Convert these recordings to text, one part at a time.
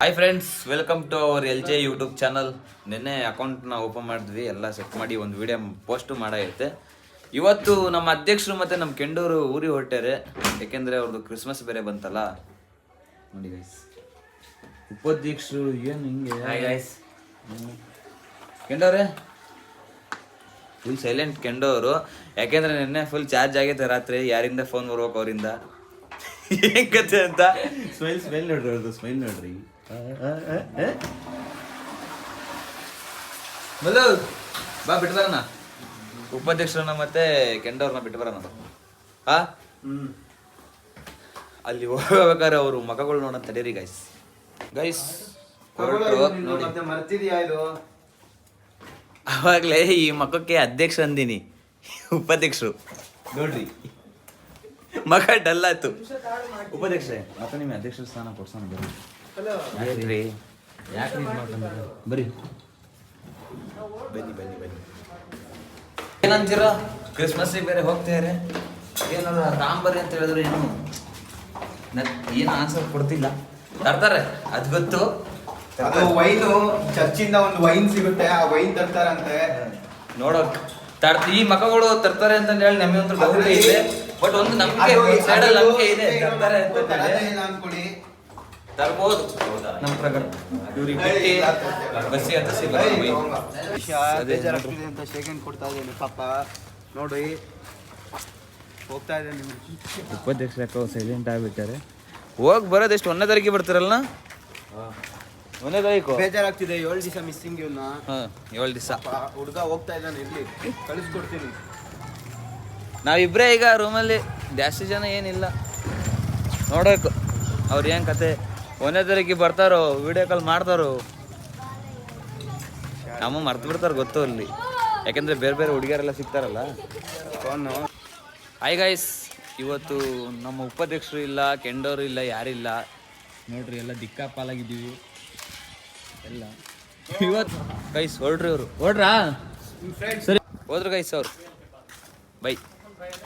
Hi friends welcome to our L J YouTube channel ನಿನ್ನೆ ಅಕೌಂಟ್ನ open ಮಾಡಿದ್ವಿ ಎಲ್ಲ ಚೆಕ್ ಮಾಡಿ ಒಂದು ವಿಡಿಯೋ ಪೋಸ್ಟು ಇರುತ್ತೆ ಇವತ್ತು ನಮ್ಮ ಅಧ್ಯಕ್ಷರು ಮತ್ತು ನಮ್ಮ ಕೆಂಡೂರು ಊರಿ ಹೊರಟ್ಯಾರೆ ಯಾಕೆಂದರೆ ಅವ್ರದ್ದು ಕ್ರಿಸ್ಮಸ್ ಬೇರೆ ಬಂತಲ್ಲ ನೋಡಿ ಗೈಸ್ ಉಪಾಧ್ಯಕ್ಷರು ಏನು ಹಿಂಗೆ ಹಾಯ್ ಕೆಂಡವ್ರೆ ಫುಲ್ ಸೈಲೆಂಟ್ ಕೆಂಡವರು ಯಾಕೆಂದರೆ ನಿನ್ನೆ ಫುಲ್ ಚಾರ್ಜ್ ಆಗೈತೆ ರಾತ್ರಿ ಯಾರಿಂದ ಫೋನ್ ಬರ್ಬೇಕು ಅವರಿಂದ ಏನ್ ಕತೆ ಅಂತ ಸ್ಮೈಲ್ ಸ್ಮೈಲ್ ನೋಡ್ರಿ ಅವ್ರದ್ದು ಸ್ಮೈಲ್ ನೋಡ್ರಿ ಬಾ ಬಿಟ್ಟು ಬರೋಣ ಉಪಾಧ್ಯಕ್ಷರನ್ನ ಮತ್ತೆ ಕೆಂಡವ್ರನ್ನ ಬಿಟ್ಟು ಬರೋಣ ಹಾ ಅಲ್ಲಿ ಹೋಗ್ಬೇಕಾದ್ರೆ ಅವರು ಮಗಗಳು ನೋಡೋಣ ತಡೀರಿ ಗೈಸ್ ಗೈಸ್ ನೋಡಿ ಮರ್ತಿದ್ಯಾ ಅವಾಗಲೇ ಈ ಮಕ್ಕಕ್ಕೆ ಅಧ್ಯಕ್ಷ ಅಂದಿನಿ ಉಪಾಧ್ಯಕ್ಷರು ನೋಡ್ರಿ ಮಗ ಡಲ್ ಆಯ್ತು ಉಪಾಧ್ಯಕ್ಷರೇ ಮತ್ತೆ ನಿಮಗೆ ಅಧ್ಯಕ್ಷ ಸ್ಥಾನ ಕೊಡ್ಸೋಣ ಬರ್ರಿ ಬರ್ರಿ ಬನ್ನಿ ಬನ್ನಿ ಬನ್ನಿ ಏನಂತೀರ ಕ್ರಿಸ್ಮಸ್ ಬೇರೆ ಹೋಗ್ತಿದ್ದಾರೆ ಏನಾರ ರಾಂಬರಿ ಅಂತ ಹೇಳಿದ್ರೆ ಏನು ಏನು ಆನ್ಸರ್ ಕೊಡ್ತಿಲ್ಲ ತರ್ತಾರೆ ಅದು ಗೊತ್ತು ಅದು ವೈನು ಚರ್ಚಿಂದ ಒಂದು ವೈನ್ ಸಿಗುತ್ತೆ ಆ ವೈನ್ ತರ್ತಾರಂತೆ ನೋಡೋಕೆ ತರ್ತ ಈ ಮಕಗಳು ತರ್ತಾರೆ ಅಂತ ಹೇಳಿ ನಮಗೆ ಒಂದು ಡೌಟ್ ಇದೆ ಬಟ್ ಒಂದು ನಂಬಿಕೆ ಅಲ್ಲಿ ನಂಬಿಕೆ ಇದೆ ಅಂತ ಅನ್ಕೊಳ್ಳಿ ಕೊಡ್ತಾ ಹೋಗಿ ಎಷ್ಟು ಒಂದನೇ ತಾರೀಕಿಗೆ ಬರ್ತಾರಲ್ಲ ಒಂದನೇ ತಾರೀಕು ಬೇಜಾರಾಗ್ತಿದೆ ಏಳು ದಿವಸ ಮಿಸ್ಸಿಂಗ್ ಇವನ್ನ ಏಳು ದಿವಸ ಹುಡುಗ ಹೋಗ್ತಾ ಇದ್ದಾನೆ ಇರ್ಲಿ ಕಳಿಸ್ಕೊಡ್ತೀನಿ ನಾವಿಬ್ಬರೇ ಈಗ ರೂಮಲ್ಲಿ ಜಾಸ್ತಿ ಜನ ಏನಿಲ್ಲ ನೋಡಬೇಕು ಅವ್ರು ಏನು ಕತೆ ಒಂದೇ ತಾರೀಕಿಗೆ ಬರ್ತಾರೋ ವಿಡಿಯೋ ಕಾಲ್ ಮಾಡ್ತಾರೋ ನಮ್ಮ ಮರ್ತು ಬಿಡ್ತಾರೆ ಗೊತ್ತು ಅಲ್ಲಿ ಯಾಕೆಂದರೆ ಬೇರೆ ಬೇರೆ ಹುಡುಗಿಯರೆಲ್ಲ ಸಿಗ್ತಾರಲ್ಲ ಫೋನು ಹಾಯ್ ಗೈಸ್ ಇವತ್ತು ನಮ್ಮ ಉಪಾಧ್ಯಕ್ಷರು ಇಲ್ಲ ಕೆಂಡೋರು ಇಲ್ಲ ಯಾರಿಲ್ಲ ನೋಡ್ರಿ ಎಲ್ಲ ದಿಕ್ಕಾ ಪಾಲಾಗಿದ್ದೀವಿ ಎಲ್ಲ ಇವತ್ತು ಗೈಸ್ ಹೊಡ್ರಿ ಅವರು ಹೊಡ್ರಾ ಸರಿ ಹೋದ್ರು ಗೈಸ್ ಅವರು bye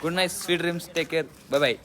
Good night, sweet dreams. Take care. Bye bye.